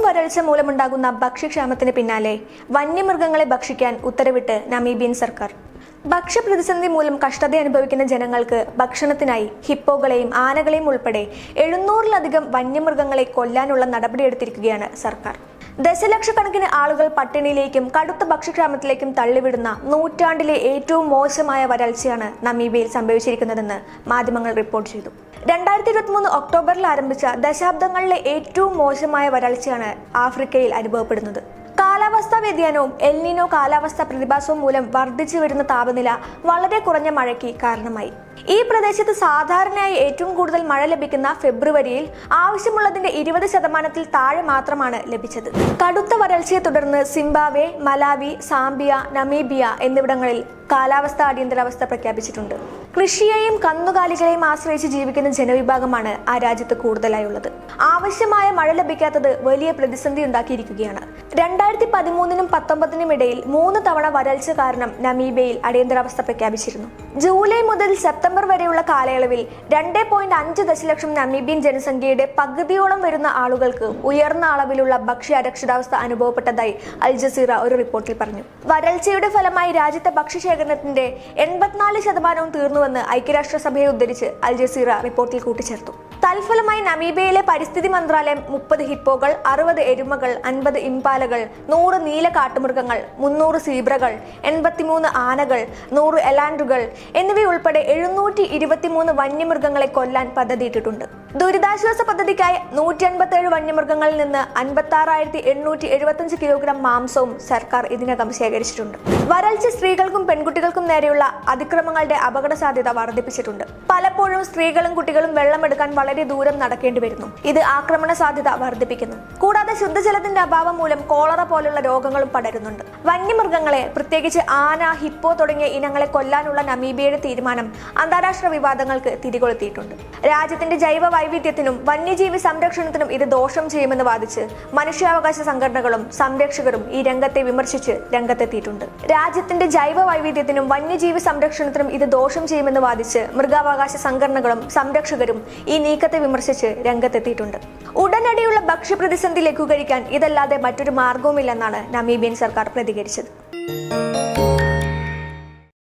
കൊടും വരൾച്ച മൂലമുണ്ടാകുന്ന ഭക്ഷ്യക്ഷാമത്തിന് പിന്നാലെ വന്യമൃഗങ്ങളെ ഭക്ഷിക്കാൻ ഉത്തരവിട്ട് നമീബിയൻ സർക്കാർ. ഭക്ഷ്യപ്രതിസന്ധി മൂലം കഷ്ടത അനുഭവിക്കുന്ന ജനങ്ങൾക്ക് ഭക്ഷണത്തിനായി ഹിപ്പോകളെയും ആനകളെയും ഉൾപ്പെടെ എഴുന്നൂറിലധികം വന്യമൃഗങ്ങളെ കൊല്ലാനുള്ള നടപടിയെടുത്തിരിക്കുകയാണ് സർക്കാർ. ദശലക്ഷക്കണക്കിന് ആളുകൾ പട്ടിണിയിലേക്കും കടുത്ത ഭക്ഷ്യക്ഷാമത്തിലേക്കും തള്ളിവിടുന്ന നൂറ്റാണ്ടിലെ ഏറ്റവും മോശമായ വരൾച്ചയാണ് നമീബിയയിൽ സംഭവിച്ചിരിക്കുന്നതെന്ന് മാധ്യമങ്ങൾ റിപ്പോർട്ട് ചെയ്തു. രണ്ടായിരത്തി ഇരുപത്തിമൂന്ന് ഒക്ടോബറിൽ ആരംഭിച്ച ദശാബ്ദങ്ങളിലെ ഏറ്റവും മോശമായ വരൾച്ചയാണ് ആഫ്രിക്കയിൽ അനുഭവപ്പെടുന്നത്. കാലാവസ്ഥാ വ്യതിയാനവും എൽനിനോ കാലാവസ്ഥാ പ്രതിഭാസവും മൂലം വർദ്ധിച്ചു വരുന്ന താപനില വളരെ കുറഞ്ഞ മഴയ്ക്ക് കാരണമായി. ഈ പ്രദേശത്ത് സാധാരണയായി ഏറ്റവും കൂടുതൽ മഴ ലഭിക്കുന്ന ഫെബ്രുവരിയിൽ ആവശ്യമുള്ളതിന്റെ ഇരുപത് ശതമാനത്തിൽ താഴെ മാത്രമാണ് ലഭിച്ചത്. കടുത്ത വരൾച്ചയെ തുടർന്ന് സിംബാവെ മലാവി സാംബിയ നമീബിയ എന്നിവിടങ്ങളിൽ കാലാവസ്ഥ അടിയന്തരാവസ്ഥ പ്രഖ്യാപിച്ചിട്ടുണ്ട്. കൃഷിയെയും കന്നുകാലികളെയും ആശ്രയിച്ച് ജീവിക്കുന്ന ജനവിഭാഗമാണ് ആ രാജ്യത്ത് കൂടുതലായുള്ളത്. ആവശ്യമായ മഴ ലഭിക്കാത്തത് വലിയ പ്രതിസന്ധി ഉണ്ടാക്കിയിരിക്കുകയാണ്. രണ്ടായിരത്തി പതിമൂന്നിനും പത്തൊമ്പതിനും ഇടയിൽ മൂന്ന് തവണ വരൾച്ച കാരണം നമീബയിൽ അടിയന്തരാവസ്ഥ പ്രഖ്യാപിച്ചിരുന്നു. ജൂലൈ മുതൽ സെപ്റ്റംബർ വരെയുള്ള കാലയളവിൽ രണ്ട് പോയിന്റ് അഞ്ച് ദശലക്ഷം നമീബിയൻ ജനസംഖ്യയുടെ പകുതിയോളം വരുന്ന ആളുകൾക്ക് ഉയർന്ന അളവിലുള്ള ഭക്ഷ്യ അരക്ഷിതാവസ്ഥ അനുഭവപ്പെട്ടതായി അൽ ജസീറ ഒരു റിപ്പോർട്ടിൽ പറഞ്ഞു. വരൾച്ചയുടെ ഫലമായി രാജ്യത്തെ ഭക്ഷ്യശേഖരണത്തിന്റെ എൺപത്തിനാല് ശതമാനവും തീർന്നുവെന്ന് ഐക്യരാഷ്ട്രസഭയെ ഉദ്ധരിച്ച് അൽ ജസീറ റിപ്പോർട്ടിൽ കൂട്ടിച്ചേർത്തു. തൽഫലമായി നമീബിയയിലെ പരിസ്ഥിതി മന്ത്രാലയം മുപ്പത് ഹിപ്പോകൾ അറുപത് എരുമകൾ അൻപത് ഇംപാലകൾ നൂറ് നീല കാട്ടുമൃഗങ്ങൾ മുന്നൂറ് സീബ്രകൾ എൺപത്തിമൂന്ന് ആനകൾ നൂറ് എലാൻഡുകൾ എന്നിവയുൾപ്പെടെ എഴുന്നൂറ്റി ഇരുപത്തിമൂന്ന് വന്യമൃഗങ്ങളെ കൊല്ലാൻ പദ്ധതിയിട്ടിട്ടുണ്ട്. ദുരിതാശ്വാസ പദ്ധതിക്കായി നൂറ്റി അൻപത്തി ഏഴ് വന്യമൃഗങ്ങളിൽ നിന്ന് അൻപത്തി ആറായിരത്തി എണ്ണൂറ്റി എഴുപത്തഞ്ച് കിലോഗ്രാം മാംസവും സർക്കാർ ഇതിനകം ശേഖരിച്ചിട്ടുണ്ട്. വരൾച്ച സ്ത്രീകൾക്കും പെൺകുട്ടികൾക്കും നേരെയുള്ള അതിക്രമങ്ങളുടെ അപകട സാധ്യത വർദ്ധിപ്പിച്ചിട്ടുണ്ട്. പലപ്പോഴും സ്ത്രീകളും കുട്ടികളും വെള്ളമെടുക്കാൻ വളരെ ദൂരം നടക്കേണ്ടി വരുന്നു. ഇത് ആക്രമണ സാധ്യത വർദ്ധിപ്പിക്കുന്നു. കൂടാതെ ശുദ്ധജലത്തിന്റെ അഭാവം മൂലം കോളറ പോലുള്ള രോഗങ്ങളും പടരുന്നുണ്ട്. വന്യമൃഗങ്ങളെ പ്രത്യേകിച്ച് ആന ഹിപ്പോ തുടങ്ങിയ ഇനങ്ങളെ കൊല്ലാനുള്ള നമീബിയയുടെ തീരുമാനം അന്താരാഷ്ട്ര വിവാദങ്ങൾക്ക് തിരികൊളുത്തിയിട്ടുണ്ട്. രാജ്യത്തിന്റെ ജൈവ വൈവിധ്യത്തിനും വന്യജീവി സംരക്ഷണത്തിനും ഇത് ദോഷം ചെയ്യുമെന്ന് വാദിച്ച് മനുഷ്യാവകാശ സംഘടനകളും സംരക്ഷകരും ഈ രംഗത്തെ വിമർശിച്ച് രംഗത്തെത്തിയിട്ടുണ്ട്. രാജ്യത്തിന്റെ ജൈവ വൈവിധ്യത്തിനും വന്യജീവി സംരക്ഷണത്തിനും ഇത് ദോഷം ചെയ്യുമെന്ന് വാദിച്ച് മൃഗാവകാശ സംഘടനകളും സംരക്ഷകരും ഈ നീക്കത്തെ വിമർശിച്ച് രംഗത്തെത്തിയിട്ടുണ്ട്. ഉടനടിയുള്ള ഭക്ഷ്യപ്രതിസന്ധി ലഘൂകരിക്കാൻ ഇതല്ലാതെ മറ്റൊരു മാർഗവുമില്ലെന്നാണ് നമീബിയൻ സർക്കാർ പ്രതികരിച്ചത്.